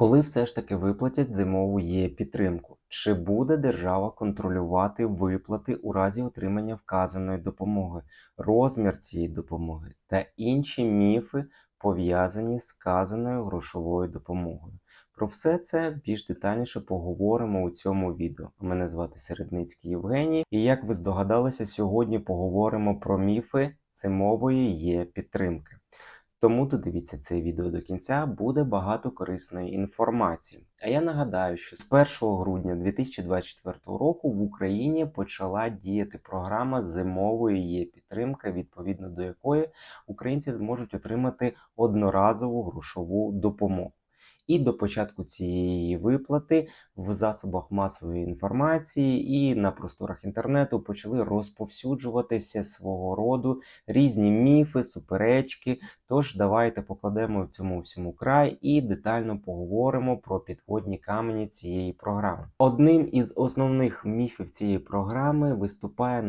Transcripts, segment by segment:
Коли все ж таки виплатять зимову є підтримку? Чи буде держава контролювати виплати у разі отримання вказаної допомоги, розмір цієї допомоги та інші міфи, пов'язані з вказаною грошовою допомогою? Про все це більш детальніше поговоримо у цьому відео. Мене звати Середницький Євгеній, і як ви здогадалися, сьогодні поговоримо про міфи зимової підтримки. Тому додивіться це відео до кінця, буде багато корисної інформації. А я нагадаю, що з 1 грудня 2024 року в Україні почала діяти програма зимової є підтримка, відповідно до якої українці зможуть отримати одноразову грошову допомогу. І до початку цієї виплати в засобах масової інформації і на просторах інтернету почали розповсюджуватися свого роду різні міфи, суперечки. Тож давайте покладемо в цьому всьому край і детально поговоримо про підводні камені цієї програми. Одним із основних міфів цієї програми виступає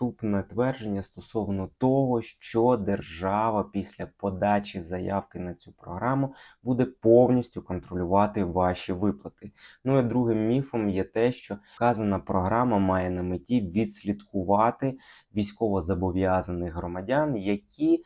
наступне твердження стосовно того, що держава після подачі заявки на цю програму буде повністю контролювати ваші виплати. Ну і другим міфом є те, що вказана програма має на меті відслідкувати військовозобов'язаних громадян, які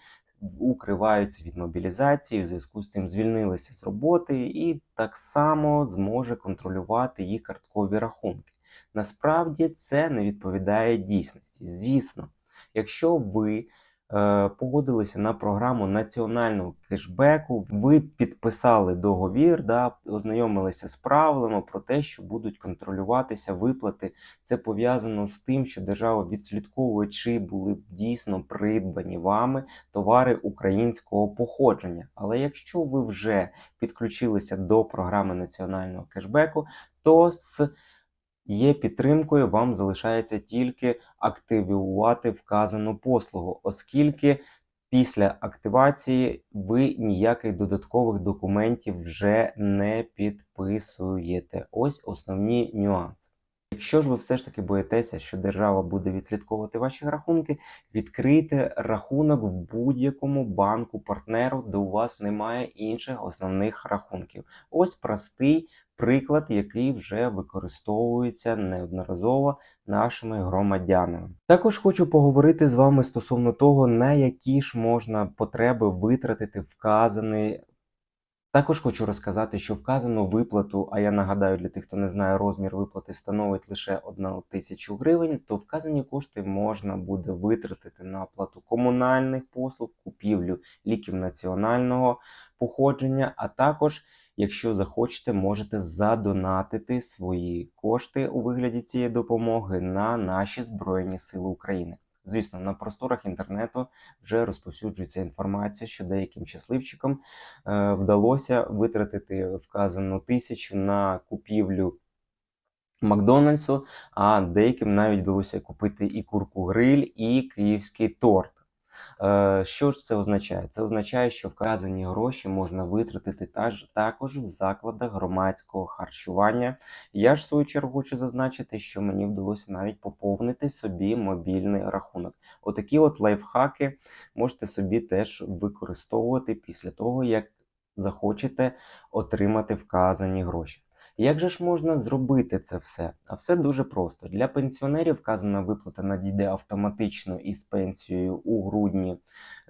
укриваються від мобілізації, в зв'язку з цим звільнилися з роботи, і так само зможе контролювати їх карткові рахунки. Насправді це не відповідає дійсності. Звісно, якщо ви е, погодилися на програму національного кешбеку, ви підписали договір, да, ознайомилися з правилами про те, що будуть контролюватися виплати. Це пов'язано з тим, що держава відслідковує, чи були б дійсно придбані вами товари українського походження. Але якщо ви вже підключилися до програми національного кешбеку, то з Є підтримкою, вам залишається тільки активувати вказану послугу, оскільки після активації ви ніяких додаткових документів вже не підписуєте. Ось основні нюанси. Якщо ж ви все ж таки боїтеся, що держава буде відслідковувати ваші рахунки, відкрийте рахунок в будь-якому банку партнеру, де у вас немає інших основних рахунків. Ось простий приклад, який вже використовується неодноразово нашими громадянами. Також хочу поговорити з вами стосовно того, на які ж можна потреби витратити вказаний. Також хочу розказати, що вказану виплату, а я нагадаю для тих, хто не знає, розмір виплати становить лише 1 тисячу гривень, то вказані кошти можна буде витратити на оплату комунальних послуг, купівлю ліків національного походження, а також Якщо захочете, можете задонатити свої кошти у вигляді цієї допомоги на наші Збройні Сили України. Звісно, на просторах інтернету вже розповсюджується інформація, що деяким щасливчикам е, вдалося витратити вказану тисячу на купівлю Макдональдсу, а деяким навіть вдалося купити і курку гриль, і київський торт. Е, що ж це означає? Це означає, що вказані гроші можна витратити також в закладах громадського харчування. Я ж в свою чергу хочу зазначити, що мені вдалося навіть поповнити собі мобільний рахунок. Отакі от лайфхаки можете собі теж використовувати після того, як захочете отримати вказані гроші. Як же ж можна зробити це все? А все дуже просто. Для пенсіонерів вказана виплата надійде автоматично із пенсією у грудні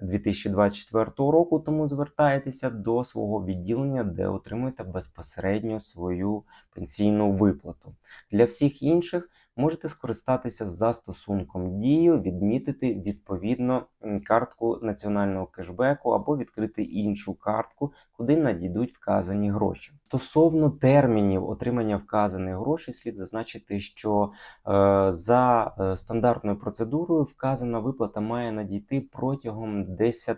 2024 року, тому звертайтеся до свого відділення, де отримуєте безпосередньо свою пенсійну виплату. Для всіх інших можете скористатися застосунком дію, відмітити відповідно картку національного кешбеку або відкрити іншу картку, куди надійдуть вказані гроші. Стосовно термінів отримання вказаних грошей, слід зазначити, що е, за е, стандартною процедурою вказана виплата має надійти протягом 10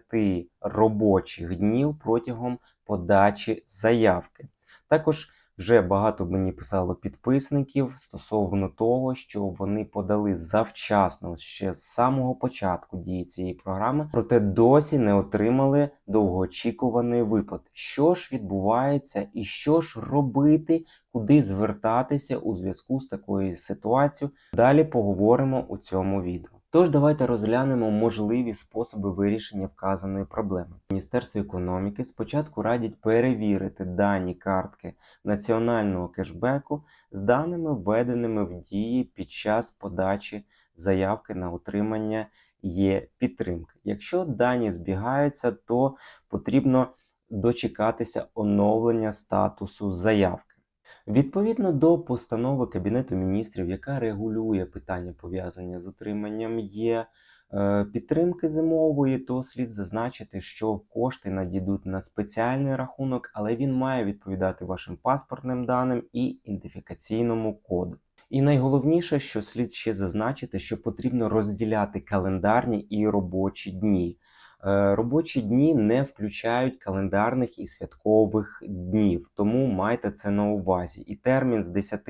робочих днів протягом подачі заявки. Також вже багато мені писало підписників стосовно того, що вони подали завчасно ще з самого початку дії цієї програми, проте досі не отримали довгоочікуваної виплати. Що ж відбувається, і що ж робити, куди звертатися у зв'язку з такою ситуацією? Далі поговоримо у цьому відео. Тож давайте розглянемо можливі способи вирішення вказаної проблеми. Міністерство економіки спочатку радять перевірити дані картки національного кешбеку з даними, введеними в дії під час подачі заявки на отримання є підтримки. Якщо дані збігаються, то потрібно дочекатися оновлення статусу заявки. Відповідно до постанови Кабінету міністрів, яка регулює питання пов'язані з отриманням є е, підтримки зимової, то слід зазначити, що кошти надійдуть на спеціальний рахунок, але він має відповідати вашим паспортним даним і ідентифікаційному коду. І найголовніше, що слід ще зазначити, що потрібно розділяти календарні і робочі дні. Е, Робочі дні не включають календарних і святкових днів, тому майте це на увазі. І термін з 10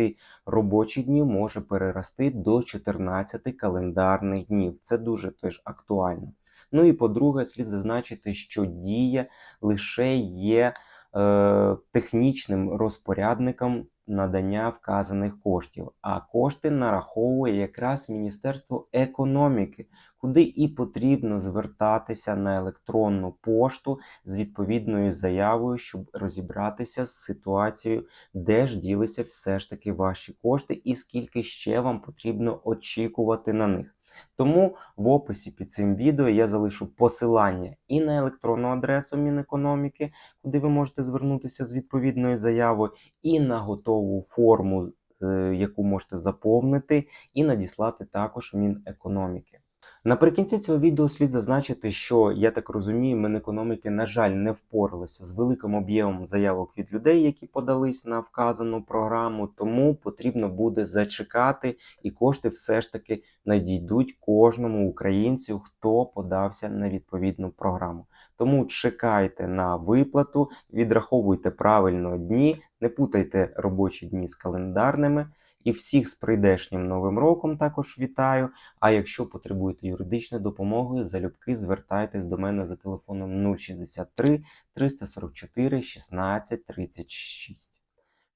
робочих днів може перерости до 14 календарних днів. Це дуже теж актуально. Ну і по-друге, слід зазначити, що дія лише є е, технічним розпорядником надання вказаних коштів, а кошти нараховує якраз Міністерство економіки, куди і потрібно звертатися на електронну пошту з відповідною заявою, щоб розібратися з ситуацією, де ж ділися все ж таки ваші кошти, і скільки ще вам потрібно очікувати на них. Тому в описі під цим відео я залишу посилання і на електронну адресу Мінекономіки, куди ви можете звернутися з відповідною заявою, і на готову форму, е, яку можете заповнити, і надіслати також Мінекономіки. Наприкінці цього відео слід зазначити, що я так розумію, Мінекономіки, на жаль, не впоралися з великим об'ємом заявок від людей, які подались на вказану програму, тому потрібно буде зачекати, і кошти все ж таки надійдуть кожному українцю, хто подався на відповідну програму. Тому чекайте на виплату, відраховуйте правильно дні, не путайте робочі дні з календарними. І всіх з прийдешнім новим роком також вітаю. А якщо потребуєте юридичної допомоги, залюбки звертайтесь до мене за телефоном 063 344 16 36.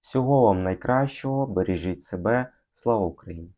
Всього вам найкращого, бережіть себе, слава Україні!